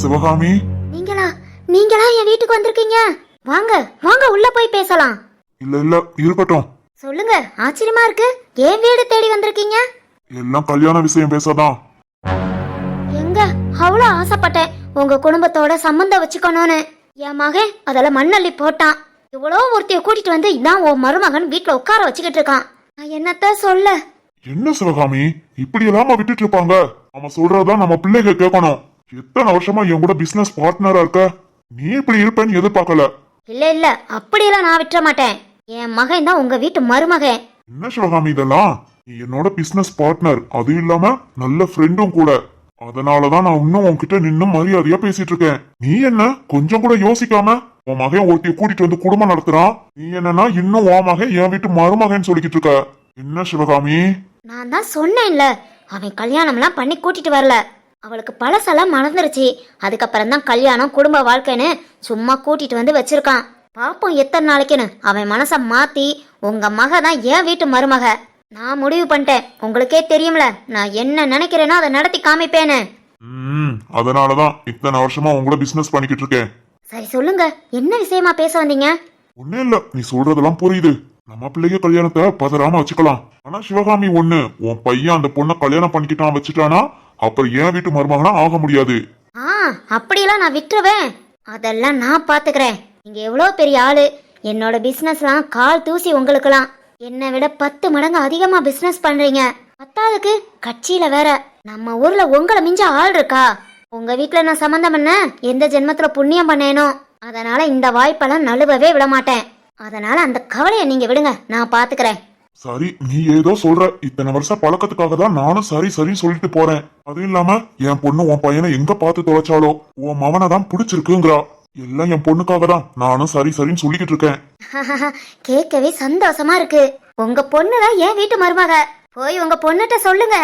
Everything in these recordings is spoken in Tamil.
சிவகாமி. நீங்களா? நீங்களா என் வீட்டுக்கு வந்திருக்கீங்க? வாங்க வாங்க உள்ள போய் பேசலாம். இல்ல இல்ல இருக்கட்டும். சொல்லுங்க ஆச்சரியமா இருக்கு. என் வீடு தேடி வந்திருக்கீங்க? எல்லாம் கல்யாண விஷயம் பேசதான். எங்க? அவ்வளோ ஆசைப்பட்டேன். உங்க குடும்பத்தோட சம்பந்தம் வச்சுக்கணும்னு. என் மகன் அதில் மண்ணள்ளி போட்டான். இவ்வளோ ஒருத்தைய கூட்டிட்டு வந்து இதான் உன் மருமகன் வீட்டில் உட்கார வச்சுக்கிட்டு இருக்கான். நான் என்னத்த சொல்ல? என்ன சிவகாமி? இப்படி எல்லாம விட்டுட்டு இருப்பாங்க. அவன் சொல்றதான் நம்ம பிள்ளைங்க கேட்கணும். எத்தனை வருஷமா என் கூட பிசினஸ் பார்ட்னரா இருக்க? நீ இப்படி இருப்பேன்னு எதிர்பார்க்கல. இல்ல இல்ல. அப்படியெல்லாம் நான் விட்டுற மாட்டேன். என் மகன் தான் உங்க வீட்டு மருமகன். என்ன சிவகாமி இதெல்லாம்? நீ என்னோட பிசினஸ் பார்ட்னர் அதுவும் இல்லாம நல்ல ஃப்ரெண்டும் கூட. அதனாலதான் நான் இன்னும் உன்கிட்ட நின்னு மரியாதையா பேசிட்டு இருக்கேன். நீ என்ன? கொஞ்சம் கூட யோசிக்காம உன் மகன் ஒருத்தைய கூட்டிட்டு வந்து குடும்பம் நடத்துறான்? நீ என்னன்னா இன்னும் உன் மகன் என் வீட்டு மருமகன் சொல்லிக்கிட்டு இருக்க. என்ன சிவகாமி? நான் தான் சொன்னேன்ல. அவன் கல்யாணம்லாம் பண்ணி கூட்டிட்டு வரல. அவளுக்கு பழசெல்லாம் மறந்துருச்சு. அதுக்கப்புறம் தான் கல்யாணம் குடும்ப வாழ்க்கைன்னு சும்மா கூட்டிட்டு வந்து வச்சிருக்கான். பாப்போம் எத்தனை நாளைக்குன்னு அவன் மனச மாத்தி உங்க மக தான் என் வீட்டு மருமக. நான் முடிவு பண்ணிட்டேன். உங்களுக்கே தெரியும்ல நான் என்ன நினைக்கிறேனோ அதை நடத்தி காமிப்பேன்னு. ம் அதனாலதான் இத்தனை வருஷமா உன் கூட பிசினஸ் பண்ணிக்கிட்டு இருக்கேன். சரி சொல்லுங்க என்ன விஷயமா பேச வந்தீங்க? ஒண்ணும் இல்ல நீ சொல்றதெல்லாம் புரியுது. நம்ம பிள்ளைங்க கல்யாணத்தை பதறாம வச்சுக்கலாம். ஆனா சிவகாமி ஒண்ணு உன் பையன் அந்த பொண்ணை கல்யாணம் பண்ணிக்கிட்டான் வச்சுட்டானா? அப்புறம் என் வீட்டு மருமகனா ஆக முடியாது? ஆ அப்படியெல்லாம் நான் விட்டுருவேன். அதெல்லாம் நான் பாத்துக்கிறேன். நீங்க எவ்வளோ பெரிய ஆளு. என்னோட பிசினஸ்லாம் கால் தூசி உங்களுக்குலாம் என்னை விட பத்து மடங்கு அதிகமா பிசினஸ் பண்றீங்க. பத்தாவதுக்கு கட்சியில வேற. நம்ம ஊர்ல உங்களை மிஞ்ச ஆள் இருக்கா? உங்க வீட்டுல நான் சம்மந்தம் பண்ண எந்த ஜென்மத்துல புண்ணியம் பண்ணேனோ அதனால இந்த வாய்ப்பெல்லாம் நழுவவே விட மாட்டேன் அதனால அந்த கவலையை நீங்க விடுங்க. நான் பாத்துக்கிறேன். சரி நீ ஏதோ சொல்ற. இத்தனை வருஷம் பழக்கத்துக்காக தான் நானும் சரி சரின்னு சொல்லிட்டு போறேன். அதுவும் இல்லாம என் பொண்ணு உன் பையனை எங்க பார்த்து தொலைச்சாலோ உன் மவனை தான் பிடிச்சிருக்குங்கிறா. எல்லாம் என் பொண்ணுக்காக தான் நானும் சரி சரின்னு சொல்லிக்கிட்டு இருக்கேன். கேட்கவே சந்தோஷமா இருக்கு. உங்க பொண்ணுதான் என் வீட்டு மருமக. போய் உங்க பொண்ணுகிட்ட சொல்லுங்க.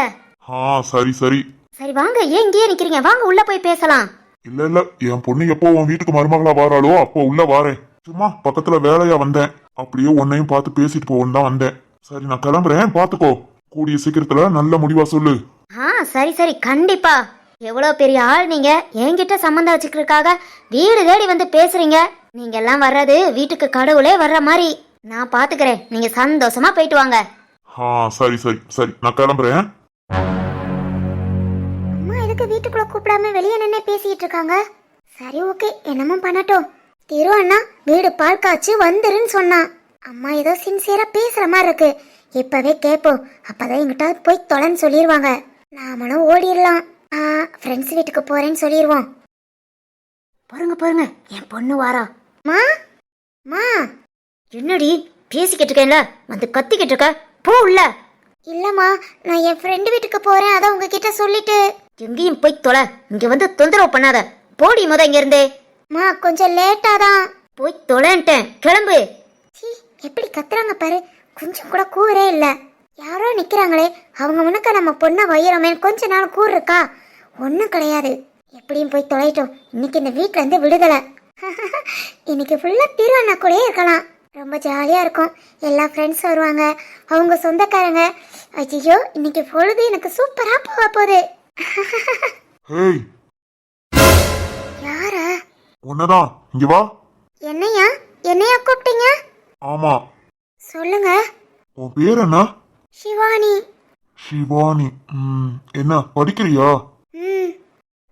ஆ சரி சரி. சரி வாங்க. ஏன் இங்கேயே நிக்கிறீங்க? வாங்க உள்ள போய் பேசலாம். இல்ல இல்ல. என் பொண்ணு எப்போ உன் வீட்டுக்கு மருமகளா வாராளோ அப்போ உள்ள வாரேன். சும்மா பக்கத்துல வேலையா வந்தேன். அப்படியே உன்னையும் பார்த்து பேசிட்டு போவோன்னு தான் வந்தேன். சரி நான் கிளம்புறேன். பாத்துக்கோ கூடிய சீக்கிரத்துல நல்ல முடிவா சொல்லு. ஆ சரி சரி. கண்டிப்பா. எவ்வளோ பெரிய ஆள் நீங்க? என்கிட்ட சம்மந்தம் வச்சுக்கிறதுக்காக வீடு தேடி வந்து பேசுறீங்க. நீங்க எல்லாம் வர்றது வீட்டுக்கு கடவுளே வர்ற மாதிரி. நான் பாத்துக்கிறேன். நீங்க சந்தோஷமா போயிட்டு வாங்க. ஆ சரி சரி சரி. நான் கிளம்புறேன். அம்மா எதுக்கு வீட்டுக்குள்ள கூப்பிடாம வெளியே நின்று பேசிட்டு இருக்காங்க? சரி ஓகே. என்னமோ பண்ணட்டும். திரு அண்ணா வீடு பால் காய்ச்சி வந்துருன்னு சொன்னான். அம்மா ஏதோ சின்சியரா பேசுற மாதிரி இருக்கு. இப்பவே கேட்போம் அப்பதான் எங்கிட்ட போய் தொலைன்னு சொல்லிடுவாங்க நாமளும் ஓடிடலாம் ஆ ஃப்ரெண்ட்ஸ் வீட்டுக்கு போறேன்னு சொல்லிடுவோம் பாருங்க பாருங்க. என் பொண்ணு வாரா மா? மா? என்னடி? பேசிக்கிட்டு இருக்கேன்ல? வந்து கத்திக்கிட்டு இருக்க? போ உள்ள. இல்லம்மா நான் என் ஃப்ரெண்டு வீட்டுக்கு போறேன். அதான் உங்ககிட்ட சொல்லிட்டு. எங்கேயும் போய் தொலை. இங்க வந்து தொந்தரவு பண்ணாத. போடி முத இங்க இருந்தே. மா கொஞ்சம் லேட்டா தான். போய் தொலைன்ட்டேன். கிளம்பு. கத்துறாங்க பாரு. கொஞ்சம் கூட கூரே இல்ல. யாரோ நிக்கிறாங்களே அவங்க முன்னக்க நம்ம பொண்ணை வயிறோமே கொஞ்ச நாள் கூர் இருக்கா ஒன்றும் கிடையாது. எப்படியும் போய் தொலைட்டோம் இன்னைக்கு இந்த வீட்ல இருந்து விடுதலை. இன்னைக்கு ஃபுல்லா திரு அண்ணா கூடயே இருக்கலாம். ரொம்ப ஜாலியா இருக்கும். எல்லா ஃப்ரெண்ட்ஸ் வருவாங்க. அவங்க சொந்தக்காரங்க. ஐயோ இன்னைக்கு பொழுது எனக்கு சூப்பரா போக போகுது. யாரா? உன்னதான். இங்க வா. என்னையா? என்னையா கூப்பிட்டீங்க? ஆமா. சொல்லுங்க. உன் பேர் என்ன? சிவானி ஷிவானி. ம் என்ன படிக்கிறியா? ம்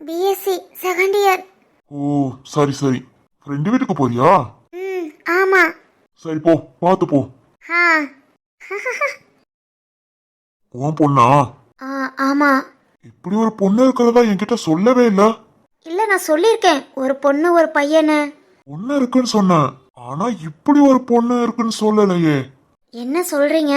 பிஎஸ்சி செகண்ட் இயர் ஓ சரி சரி. ஃப்ரெண்டு வீட்டுக்கு போறியா? ம் ஆமா. சரி போ பார்த்து போ. ஆ. உன் பொண்ணா? ஆ ஆமா. இப்படி ஒரு பொண்ணு இருக்கிறதா என்கிட்ட சொல்லவே இல்ல. இல்ல நான் சொல்லியிருக்கேன். ஒரு பொண்ணு ஒரு பையனு. பொண்ணு இருக்குன்னு சொன்னேன். ஆனா இப்படி ஒரு பொண்ணு இருக்குன்னு சொல்லலையே. என்ன சொல்றீங்க?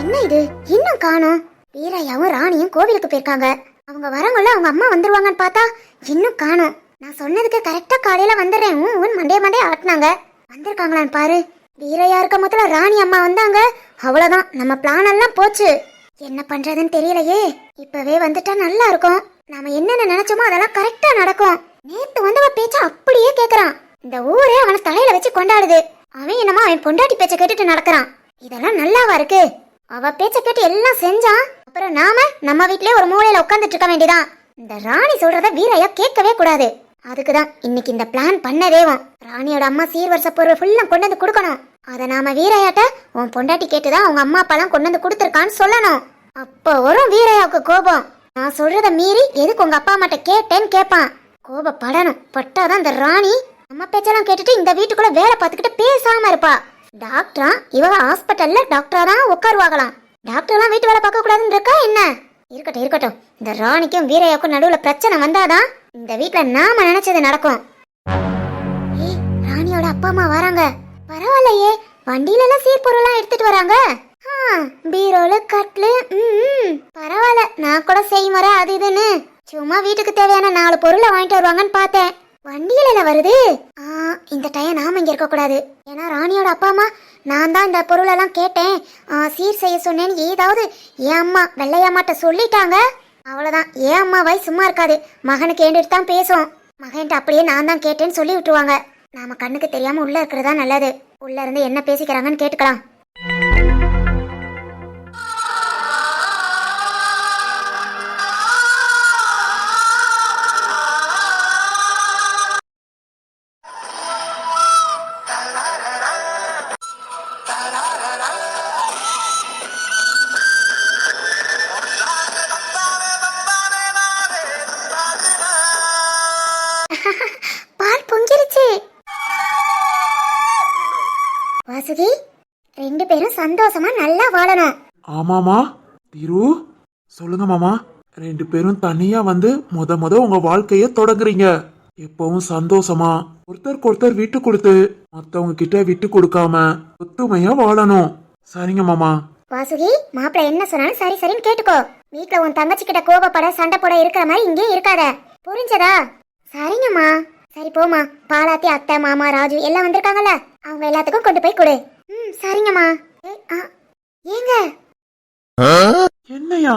என்ன இது? இன்னும் காணோம். வீரையாவும் ராணியும் கோவிலுக்கு போயிருக்காங்க. அவங்க வரவங்கள அவங்க அம்மா வந்துருவாங்கன்னு பார்த்தா இன்னும் காணோம். நான் சொன்னதுக்கு கரெக்டா காலையில வந்துடுறேன். ஊன் மண்டே மண்டே ஆட்டினாங்க வந்திருக்காங்களான்னு பாரு. வீரையா இருக்க மொத்தம் ராணி அம்மா வந்தாங்க. அவ்வளவுதான். நம்ம பிளான் எல்லாம் போச்சு. என்ன பண்றதுன்னு தெரியலையே. இப்பவே வந்துட்டா நல்லா இருக்கும். நாம என்னென்ன நினைச்சோமோ அதெல்லாம் கரெக்டா நடக்கும். நேத்து வந்தவ பேச்ச அப்படியே கேக்குறான். இந்த ஊரே அவன தலையில வச்சு கொண்டாடுது. அவன் என்னமோ அவன் பொண்டாட்டி பேச்ச கேட்டுட்டு நடக்கிறான். இதெல்லாம் நல்லாவா இருக்கு? அவ பேச்ச கேட்டு எல்லாம் செஞ்சான். அப்புறம் நாம நம்ம வீட்லயே ஒரு மூலையில உட்காந்துட்டு இருக்க வேண்டியதான். இந்த ராணி சொல்றத வீரையா கேட்கவே கூடாது. அதுக்கு தான் இன்னைக்கு இந்த பிளான் பண்ணதேவும் ராணியோட அம்மா சீர்வரிச பொருள் ஃபுல்லா கொண்டு வந்து கொடுக்கணும். அதை நாம வீரையாட்ட உன் பொண்டாட்டி கேட்டுதான் அவங்க அம்மா அப்பாலாம் கொண்டு வந்து கொடுத்துருக்கான்னு சொல்லணும். அப்போ வரும் வீரையாவுக்கு கோபம். நான் சொல்றத மீறி எதுக்கு உங்க அப்பா அம்மாட்ட கேட்டேன்னு கேட்பான் கோபப்படணும். பட்டாதான் இந்த ராணி நம்ம பேச்செல்லாம் கேட்டுட்டு இந்த வீட்டுக்குள்ள வேலை பார்த்துக்கிட்டு பேசாம இருப்பா. டாக்டரா? இவ ஹாஸ்பிட்டல்ல டாக்டரா தான் உட்காருவாங்களாம். டாக்டர்லாம் வீட்டு வேலை பார்க்க கூடாதுன்னு இருக்கா என்ன? இருக்கட்டும் இருக்கட்டும். இந்த ராணிக்கும் வீரையாக்கும் நடுவுல பிரச்சனை வந்தாதான் இந்த வீட்ல நாம நினைச்சது நடக்கும். ஏய் ராணியோட அப்பா அம்மா வராங்க. பரவாயில்லையே. வண்டியில எல்லாம் சீர்பொருள்லாம் எடுத்துட்டு வராங்க. பீரோலு கட்லு ம், பரவாயில்ல நான் கூட செய்முறை அது இதுன்னு. சும்மா வீட்டுக்கு தேவையான நாலு பொருளை வாங்கிட்டு வருவாங்கன்னு பார்த்தேன். வண்டியில வருது? ஆ, இந்த டைம் நாம இங்க இருக்க கூடாது ஏன்னா ராணியோட அப்பா அம்மா நான் தான் இந்த பொருளெல்லாம் கேட்டேன். ஆ, சீர் செய்ய சொன்னேன்னு ஏதாவது என் அம்மா வெள்ளையம்மாட்ட சொல்லிட்டாங்க? அவ்வளவுதான். ஏன் அம்மா வாய் சும்மா இருக்காது. மகனுக்கு ஏண்டிட்டு தான் பேசும். மகன்கிட்ட அப்படியே நான் தான் கேட்டேன்னு சொல்லி விட்டுருவாங்க. நாம கண்ணுக்கு தெரியாம உள்ள இருக்கிறதா நல்லது. உள்ள இருந்து என்ன பேசிக்கிறாங்கன்னு கேட்டுக்கலாம். சந்தோஷமா நல்லா வாழணும். ஆமாமா திரு சொல்லுங்க மாமா. ரெண்டு பேரும் தனியா வந்து முத முத உங்க வாழ்க்கைய தொடங்குறீங்க. எப்பவும் சந்தோஷமா? ஒருத்தருக்கு ஒருத்தர் விட்டு கொடுத்து மத்தவங்க கிட்ட விட்டு கொடுக்காம ஒத்துமையா வாழணும். சரிங்க மாமா. வாசுகி மாப்பிள்ள என்ன சொன்னாலும் சரி சரின்னு கேட்டுக்கோ. வீட்ல உன் தங்கச்சி கிட்ட கோபப்பட சண்டை போட இருக்கிற மாதிரி இங்கே இருக்காத. புரிஞ்சதா? சரிங்கம்மா சரி போமா பாலாத்தி அத்தை மாமா ராஜு எல்லாம் வந்திருக்காங்கல்ல. அவங்க எல்லாத்துக்கும் கொண்டு போய் கொடு. ம் சரிங்கம்மா ஏங்க. என்னையா?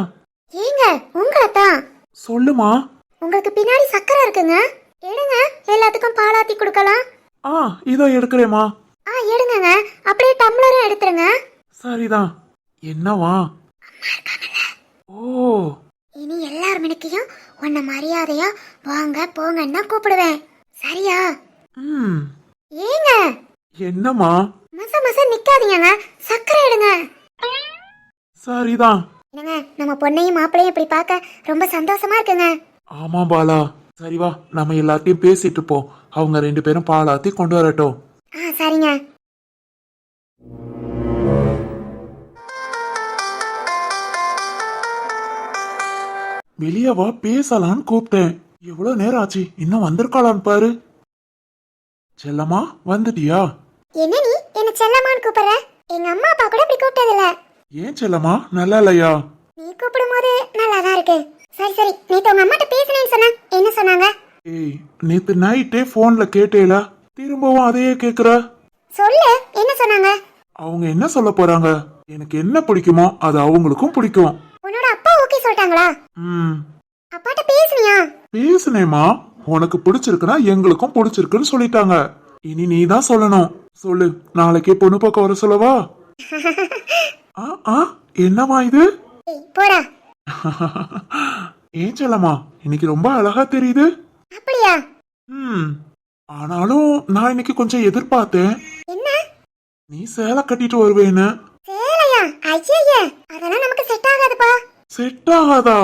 ஏங்க உங்களை தான் சொல்லுமா. உங்களுக்கு பின்னாடி சக்கரை இருக்குங்க. எடுங்க எல்லாத்துக்கும் பாலாத்தி கொடுக்கலாம். ஆ இதோ எடுக்கிறேம்மா. ஆ எடுங்கங்க. அப்படியே டம்ளரும் எடுத்துருங்க. சரிதான். என்னவா? ஓ. இனி எல்லார் மணிக்கையும் உன்னை மரியாதையா வாங்க போங்கன்னு கூப்பிடுவேன். சரியா? ம். ஏங்க. என்னம்மா? மச மச நிக்காதீங்கங்க சக்கரை எடுங்க. சரிதான். என்னங்க நம்ம பொண்ணையும் மாப்பிளையும் இப்படி பார்க்க ரொம்ப சந்தோஷமா இருக்குங்க. ஆமா பாலா. சரி வா நம்ம எல்லாத்தையும் பேசிட்டு போ அவங்க ரெண்டு பேரும் பாலாத்தி கொண்டு வரட்டும். ஆ சரிங்க. வெளியே வா பேசலான்னு கூப்பிட்டேன். எவ்வளவு நேரம் ஆச்சு? இன்னும் வந்திருக்காளான்னு பாரு. செல்லம்மா வந்துட்டியா? என்ன நீ? என்ன செல்லம்மான்னு கூப்பிடுற? எங்க அம்மா அப்பா கூட இப்படி கூப்பிட்டது இல்ல ஏன் செல்லம்மா? நல்லா இல்லையா? நீ கூப்பிடும் போது நல்லா தான் இருக்கு. சரி சரி. நேத்து உங்க அம்மாட்ட பேசினேன்னு சொன்ன என்ன சொன்னாங்க? ஏய் நேத்து நைட்டே போன்ல கேட்டேல. திரும்பவும் அதையே கேக்குற. சொல்லு என்ன சொன்னாங்க? அவங்க என்ன சொல்ல போறாங்க? எனக்கு என்ன பிடிக்குமோ அது அவங்களுக்கும் பிடிக்கும். உன்னோட அப்பா ஓகே சொல்லிட்டாங்களா? ம். அப்பாட்ட பேசுனியா? பேசுனேமா உனக்கு பிடிச்சிருக்குன்னா எங்களுக்கும் பிடிச்சிருக்குன்னு சொல்லிட்டாங்க. இனி நீ தான் சொல்லணும். சொல்லு. நாளைக்கே பொண்ணு பார்க்க வர சொல்லவா? ஆ ஆ என்னவா இது? போடா. ஏன் செல்லம்மா? இன்னைக்கு ரொம்ப அழகா தெரியுது. அப்படியா? ம். ஆனாலும் நான் இன்னைக்கு கொஞ்சம் எதிர்பார்த்தேன். என்ன? நீ சேலை கட்டிட்டு வருவேன்னு. சேலையா? ஐயே அதெல்லாம் நமக்கு செட் ஆகாதுப்பா. செட் ஆகாதா?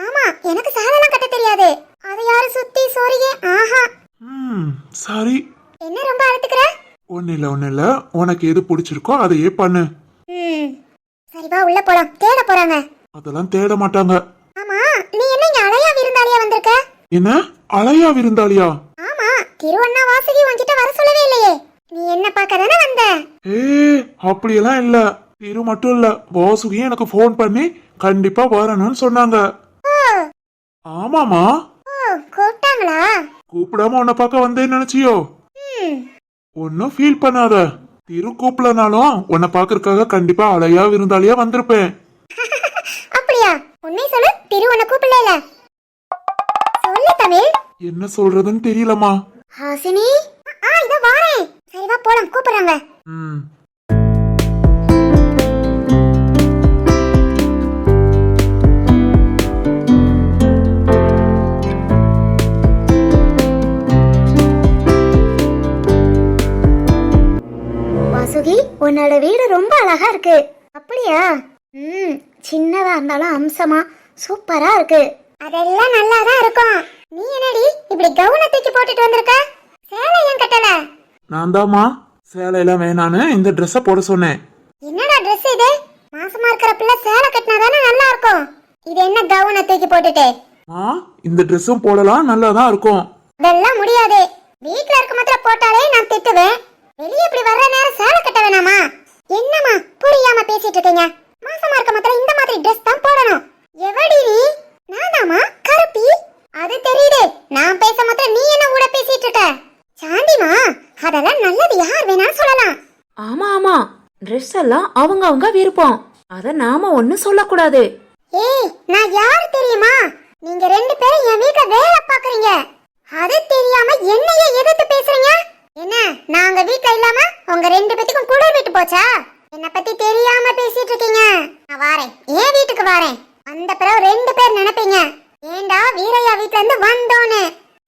ஆமா எனக்கு சேலைலாம் கட்ட தெரியாது. அதை யாரு சுத்தி சொருகி ஆஹா. ம் சரி. என்ன ரொம்ப அழுத்துக்கிற? ஒன்னும் இல்ல ஒன்னும் இல்ல. உனக்கு எது பிடிச்சிருக்கோ அதையே பண்ணு. சரி வா உள்ள போலாம். தேட போறாங்க. அதெல்லாம் தேட மாட்டாங்க. ஆமா நீ என்ன இங்க அலையா விருந்தாளியா வந்திருக்க? என்ன? அலையா விருந்தாளியா? ஆமா திருவண்ணா வாசுகி உன்கிட்ட வர சொல்லவே இல்லையே. நீ என்ன பார்க்க தானே வந்த? ஏ அப்படியெல்லாம் இல்ல. திரு மட்டும் இல்ல. வாசுகியும் எனக்கு ஃபோன் பண்ணி கண்டிப்பா வரணும்னு சொன்னாங்க. ஆமாமா கூப்பிட்டாங்களா? கூப்பிடாம உன்னை பார்க்க வந்தேன்னு நினைச்சியோ? ஒன்னும் ஃபீல் பண்ணாத. திரு கூப்பிடனாலும் உன்னை பாக்குறதுக்காக கண்டிப்பா அலையா விருந்தாளியா வந்திருப்பேன். அப்படியா? உண்மை சொல்லு திரு உன்னை கூப்பிடல சொல்லு தமிழ். என்ன சொல்றதுன்னு தெரியலம்மா. ஹாசினி. ஆ இதோ வாரேன். சரி வா போலாம் கூப்பிடுறாங்க ம். உன்னோட வீடு ரொம்ப அழகா இருக்கு. அப்படியா? ம் சின்னதா இருந்தாலும் அம்சமா சூப்பரா இருக்கு. அதெல்லாம் நல்லா தான் இருக்கும். நீ என்னடி இப்படி கவுன தூக்கி போட்டுட்டு வந்திருக்க? சேலை ஏன் கட்டல? நான் தாம்மா சேலையெல்லாம் வேணான்னு இந்த ட்ரெஸ்ஸை போட சொன்னேன். என்னடா Dress இது? மாசமா இருக்கிற பிள்ளை சேலை கட்டினா தானே நல்லா இருக்கும். இது என்ன கவுன தூக்கி போட்டுட்டு? மா இந்த ட்ரெஸ்ஸும் போடலாம் நல்லா தான் இருக்கும். அதெல்லாம் முடியாது. வீட்ல இருக்க மாத்திரம் போட்டாலே நான் திட்டுவேன். வெளியே இப்படி வர்ற நேரம் சேலை கட்ட வேணாமா? என்னம்மா புரியாம பேசிட்டு இருக்கீங்க? மாசமா இருக்க மாத்திரம் இந்த மாதிரி Dress தான் போடணும். எவடி நீ? நானாமா கருப்பி? அது தெரியுது. நான் பேச மாத்திரம் நீ என்ன கூட பேசிட்டு இருக்க? சாந்திமா அதெல்லாம் நல்லது யார் வேணா சொல்லலாம். ஆமா ஆமா. ட்ரெஸ் எல்லாம் அவங்க அவங்க விருப்பம். அத நாம ஒன்னும் சொல்லக்கூடாது. ஏய் நான் யார் தெரியுமா? நீங்க ரெண்டு பேரும் என் வீட்ல வேலை பாக்குறீங்க அது தெரியாம என்னையே எதிர்த்து பேசுறீங்க? என்ன நாங்க வீட்ல இல்லாம உங்க ரெண்டு பேத்துக்கும் குளிர் விட்டு போச்சா? என்ன பத்தி தெரியாம பேசிட்டு இருக்கீங்க. நான் வாரேன். என் வீட்டுக்கு வாரேன். அந்த பிறகு ரெண்டு பேர் நினைப்பீங்க. ஏண்டா வீரையா வீட்ல இருந்து வந்தோன்னு?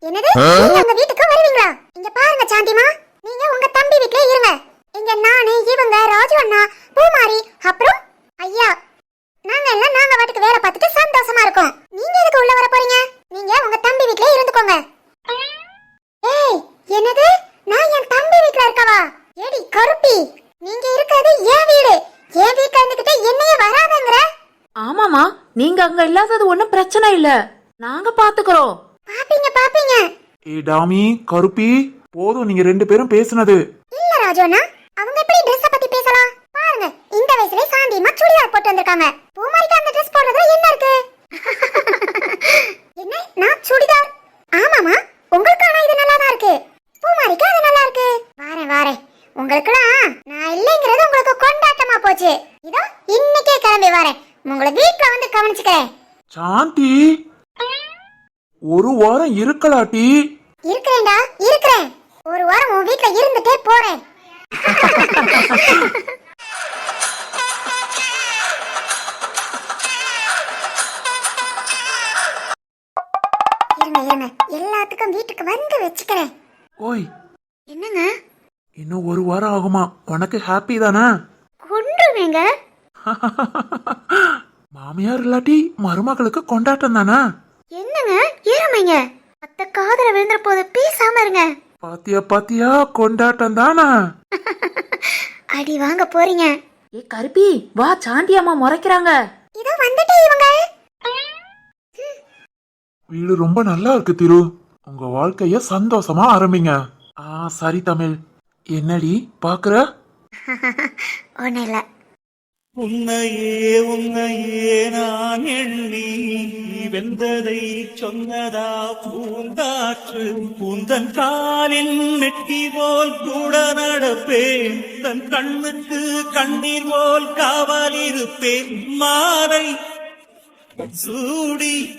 என்னது? உங்க வீட்டுக்கு வருவீங்களா? இங்க பாருங்க சாந்திமா. நீங்க உங்க தம்பி வீட்லயே இருங்க. இங்க நானு இவங்க ராஜு அண்ணா பூமாரி அப்புறம் ஐயா நாங்க எல்லாம் நாங்க வாட்டுக்கு வேலை பார்த்துட்டு சந்தோஷமா இருக்கோம் நீங்க எதுக்கு உள்ள வர போறீங்க நீங்க உங்க தம்பி வீட்லயே இருந்துக்கோங்க ஏய் என்னது நான் என் தம்பி வீட்ல இருக்கவா ஏடி கருப்பி நீங்க இருக்கிறது என் வீடு என் வீட்ல இருந்துகிட்டு என்னைய வராதங்கற ஆமாமா நீங்க அங்க இல்லாதது ஒன்னும் பிரச்சனை இல்ல. நாங்க பாத்துக்கிறோம். பாப்பீங்க பாப்பீங்க. ஏ டாமி கருப்பி போதும் நீங்க ரெண்டு பேரும் பேசுனது. இல்ல ராஜோனா அவங்க எப்படி Dress பத்தி பேசலாம்? பாருங்க இந்த வயசுல சாந்தியமா சுடிதார் போட்டு வந்திருக்காங்க பூமாரிக்கு அந்த Dress போடுறதுல என்ன இருக்கு என்ன நான் சுடிதார் ஆமாமா உங்களுக்கு ஆனா இது நல்லா தான் இருக்கு பூமாரிக்கு அது நல்லா இருக்கு வாரேன் வாரேன் உங்களுக்குலாம் நான் இல்லைங்கிறது உங்களுக்கு கொண்டாட்டமா போச்சு இதோ இன்னைக்கே கிளம்பி வரேன் உங்களை வீட்ல வந்து கவனிச்சுக்கிறேன் சாந்தி ஒரு வாரம் இருக்கலாட்டி. இருக்கிறேன்டா இருக்கிறேன். ஒரு வாரம் உன் வீட்ல இருந்துட்டே போறேன். இருங்க இருங்க. எல்லாத்துக்கும் வீட்டுக்கு வந்து வச்சுக்கிறேன். ஓய். என்னங்க? இன்னும் ஒரு வாரம் ஆகுமா? உனக்கு ஹாப்பி தானே? கொண்டுருவேங்க மாமியார் இல்லாட்டி மருமகளுக்கு கொண்டாட்டம் தானே? என்னங்க? ஏறமைங்க அத்த காதல விழுந்துற போது பேசாம இருங்க. பாத்தியா பாத்தியா? கொண்டாட்டம் தானே? அடி வாங்க போறீங்க. ஏ கருப்பி வா சாண்டி அம்மா முறைக்கிறாங்க. இதோ வந்துட்டே இவங்க. வீடு ரொம்ப நல்லா இருக்கு திரு. உங்க வாழ்க்கைய சந்தோஷமா ஆரம்பிங்க. ஆ சரி தமிழ். என்னடி பாக்குற? ஒன்னும் இல்ல. உன்னையே உன்னையே நான் எண்ணி வெந்ததை சொன்னதா பூந்தாற்று? பூந்தன் காலில் நெட்டி போல் கூட நடப்பேன். தன் கண்ணுக்கு கண்ணீர் போல் காவல் இருப்பேன். மாலை சூடி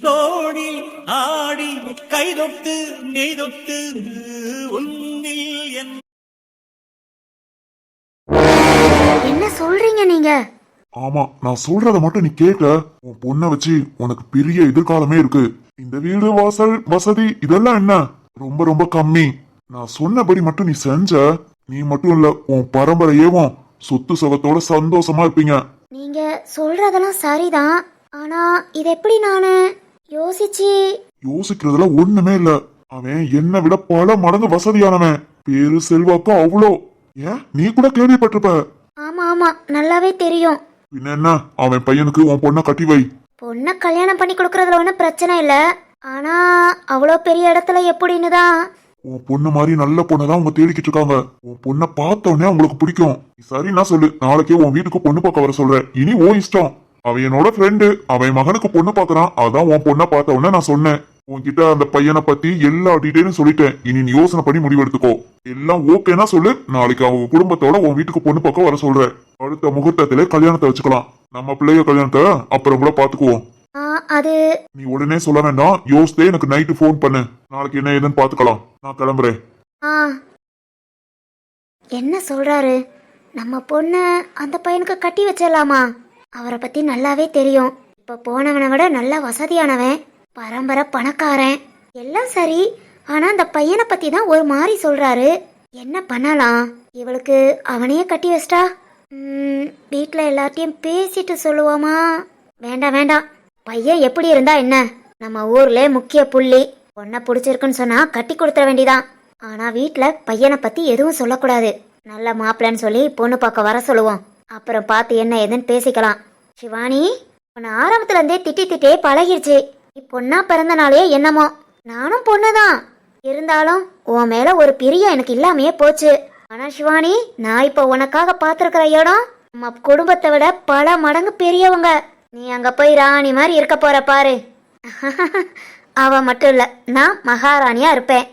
தோடி ஆடி கைதொட்டு நெய்தொட்டு உன்னில் என் சொல்றீங்க நீங்க? ஆமா நான் சொல்றத மட்டும் நீ கேட்க. உன் பொண்ணை வச்சு உனக்கு பெரிய எதிர்காலமே இருக்கு. இந்த வீடு வாசல் வசதி இதெல்லாம் என்ன? ரொம்ப ரொம்ப கம்மி. நான் சொன்னபடி மட்டும் நீ செஞ்ச. நீ மட்டும் இல்ல உன் பரம்பரையேவும் சொத்து சுகத்தோட சந்தோஷமா இருப்பீங்க. நீங்க சொல்றதெல்லாம் சரிதான். ஆனா இது எப்படி நானு யோசிச்சு? யோசிக்கிறதுல ஒண்ணுமே இல்ல. அவன் என்னை விட பல மடங்கு வசதியானவன். பேரு செல்வாக்கும் அவ்வளோ. ஏன்? நீ கூட கேள்விப்பட்டிருப்ப. ஆமா ஆமா. நல்லாவே தெரியும். பின்ன என்ன அவன் பையனுக்கு உன் பொண்ணை கட்டி வை. பொண்ணை கல்யாணம் பண்ணி கொடுக்கறதுல ஒன்றும் பிரச்சனை இல்லை. ஆனா அவ்வளோ பெரிய இடத்துல எப்படின்னு தான். உன் பொண்ணு மாதிரி நல்ல பொண்ணை தான் அவங்க தேடிக்கிட்டு இருக்காங்க. உன் பொண்ணை பார்த்த உடனே அவங்களுக்கு பிடிக்கும். நீ சரின்னா சொல்லு. நாளைக்கே உன் வீட்டுக்கு பொண்ணு பார்க்க வர சொல்றேன். இனி ஓ இஷ்டம். அவன் என்னோட ஃப்ரெண்டு அவன் மகனுக்கு பொண்ணு பார்க்கறான். அதான் உன் பொண்ணை பார்த்த உடனே நான் சொன்னேன். உன்கிட்ட அந்த பையனை பத்தி எல்லா டீட்டெயிலும் சொல்லிட்டேன். இனி நீ யோசனை பண்ணி முடிவெடுத்துக்கோ. எல்லாம் ஓகேனா சொல்லு. நாளைக்கு அவங்க குடும்பத்தோட உன் வீட்டுக்கு பொண்ணு பார்க்க வர சொல்றேன். அடுத்த முகூர்த்தத்திலே கல்யாணத்தை வச்சுக்கலாம். நம்ம பிள்ளைய கல்யாணத்தை அப்புறம் கூட பாத்துக்குவோம் அது நீ உடனே சொல்ல வேண்டாம். யோசித்தே எனக்கு நைட்டு ஃபோன் பண்ணு. நாளைக்கு என்ன ஏதுன்னு பாத்துக்கலாம் நான் கிளம்புறேன். ஆ. என்ன சொல்றாரு? நம்ம பொண்ணு அந்த பையனுக்கு கட்டி வச்சிடலாமா? அவரை பத்தி நல்லாவே தெரியும். இப்ப போனவனை விட நல்ல வசதியானவன். பரம்பரை பணக்காரன். எல்லாம் சரி ஆனா அந்த பையனை பத்தி தான் ஒரு மாதிரி சொல்றாரு. என்ன பண்ணலாம்? இவளுக்கு அவனையே கட்டி வச்சிட்டா? வீட்டில் எல்லார்ட்டையும் பேசிட்டு சொல்லுவோமா? வேண்டாம் வேண்டாம். பையன் எப்படி இருந்தா என்ன? நம்ம ஊர்ல முக்கிய புள்ளி. பொண்ணை பிடிச்சிருக்குன்னு சொன்னா கட்டி கொடுத்துட வேண்டிதான். ஆனா வீட்டில் பையனை பத்தி எதுவும் சொல்லக்கூடாது. நல்ல மாப்பிள்ளைன்னு சொல்லி பொண்ணு பார்க்க வர சொல்லுவோம். அப்புறம் பார்த்து என்ன ஏதுன்னு பேசிக்கலாம். சிவானி உன்னை ஆரம்பத்துல இருந்தே திட்டி திட்டே பழகிடுச்சு நீ பொண்ணா பிறந்தனாலே என்னமோ. நானும் பொண்ணுதான். இருந்தாலும் உன் மேல ஒரு பிரியம் எனக்கு இல்லாமையே போச்சு. ஆனா சிவானி நான் இப்ப உனக்காக பார்த்துருக்கிற இடம் நம்ம குடும்பத்தை விட பல மடங்கு பெரியவங்க. நீ அங்க போய் ராணி மாதிரி இருக்க போற பாரு. அவ மட்டும் இல்ல நான் மகாராணியா இருப்பேன்.